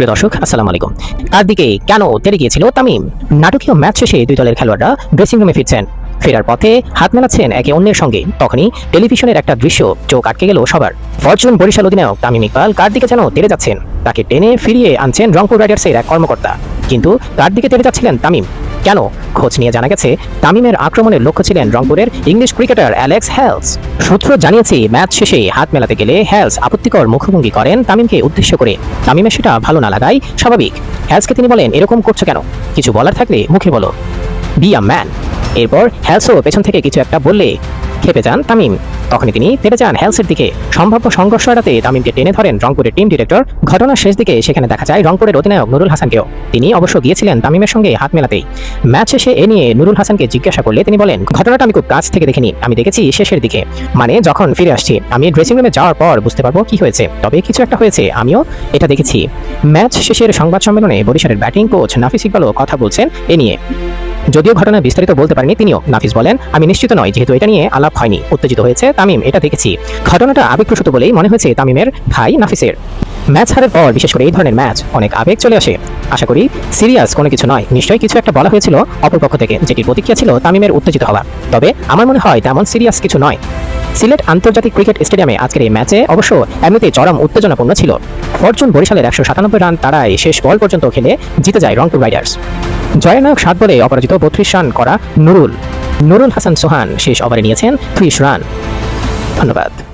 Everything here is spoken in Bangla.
প্রিয় দর্শক, আসসালাম আলাইকুম। দিকে কেন তেরে গিয়েছিল তামিম? নাটকীয় ম্যাচ শেষে দুই দলের খেলোয়াড়রা ড্রেসিং রুমে ফিরছেন। ফেরার পথে হাত মেলাচ্ছেন একে অন্যের সঙ্গে। তখনই টেলিভিশনের একটা দৃশ্য চোখ আটকে গেল সবার। ফরচুন বরিশাল অধিনায়ক তামিম ইকবাল কার দিকে যেন তেরে যাচ্ছেন? তাকে টেনে ফিরিয়ে আনছেন রংপুর রাইডার্সের এক কর্মকর্তা। কিন্তু কার দিকে তেরে যাচ্ছিলেন তামিম? কেন? খোঁজ নিয়ে জানা গেছে, তামিমের আক্রমণের লক্ষ্য ছিলেন রংপুরের ইংলিশ ক্রিকেটার অ্যালেক্স হেলস। সূত্র জানিয়েছে, ম্যাচ শেষে হাত মেলাতে গেলে হ্যালস আপত্তিকর মুখভঙ্গি করেন তামিমকে উদ্দেশ্য করে। তামিমের সেটা ভালো না লাগাই স্বাভাবিক। হেলসকে তিনি বলেন, এরকম করছ কেন? কিছু বলার থাকলে মুখে বলো। বি আ ম্যান এরপর হ্যালসও পেছন থেকে কিছু একটা বললে, খেপে যান তামিম। তখনই তিনি তেড়ে যান হ্যালসের দিকে। সম্ভাব্য সংঘর্ষ এড়াতে তামিমকে টেনে ধরেন রংপুরের টিম ডিরেক্টর। ঘটনার শেষ দিকে সেখানে দেখা যায় রংপুরের অধিনায়ক নুরুল হাসানকেও। তিনি অবশ্য গিয়েছিলেন তামিমের সঙ্গে হাত মেলাতেই। ম্যাচ শেষে এ নিয়ে নুরুল হাসানকে জিজ্ঞাসা করলে তিনি বলেন, ঘটনাটা আমি খুব কাছ থেকে দেখিনি। আমি দেখেছি শেষের দিকে। মানে যখন ফিরে আসছি, আমি ড্রেসিং রুমে যাওয়ার পর বুঝতে পারব কি হয়েছে। তবে কিছু একটা হয়েছে, আমিও এটা দেখেছি। ম্যাচ শেষের সংবাদ সম্মেলনে বরিশালের ব্যাটিং কোচ নাফিস ইকবালও কথা বলছেন এ নিয়ে। যদিও ঘটনা বিস্তারিত বলতে পারেনি, তিনিও, নাফিস বলেন, আমি নিশ্চিত নয় যেহেতু এটা নিয়ে আলাপ হয়নি। উত্তেজিত হয়েছে তামিম, এটা দেখেছি। ঘটনাটা আবেগপ্রসূত বলেই মনে হয়েছে তামিমের ভাই নাফিসের। ম্যাচ হারের পর, বিশেষ করে এই ধরনের ম্যাচ, অনেক আবেগ চলে আসে। আশা করি সিরিয়াস কোনো কিছু নয়। নিশ্চয়ই কিছু একটা বলা হয়েছিল অপরপক্ষ থেকে, যেটির প্রতিক্রিয়া ছিল তামিমের উত্তেজিত হওয়া। তবে আমার মনে হয় তেমন সিরিয়াস কিছু নয়। সিলেট আন্তর্জাতিক ক্রিকেট স্টেডিয়ামে আজকের এই ম্যাচে অবশ্য এমনিতেই চরম উত্তেজনাপূর্ণ ছিল। ফরচুন বরিশালের একশো সাতানব্বই রান তারাই শেষ বল পর্যন্ত খেলে জিতে যায় রংপুর রাইডার্স। জয়ের সাত বলে অপরাজিত বত্রিশ রান করা নুরুল। নুরুল হাসান সোহান শেষ ওভারে নিয়েছেন ত্রিশ রান। ধন্যবাদ।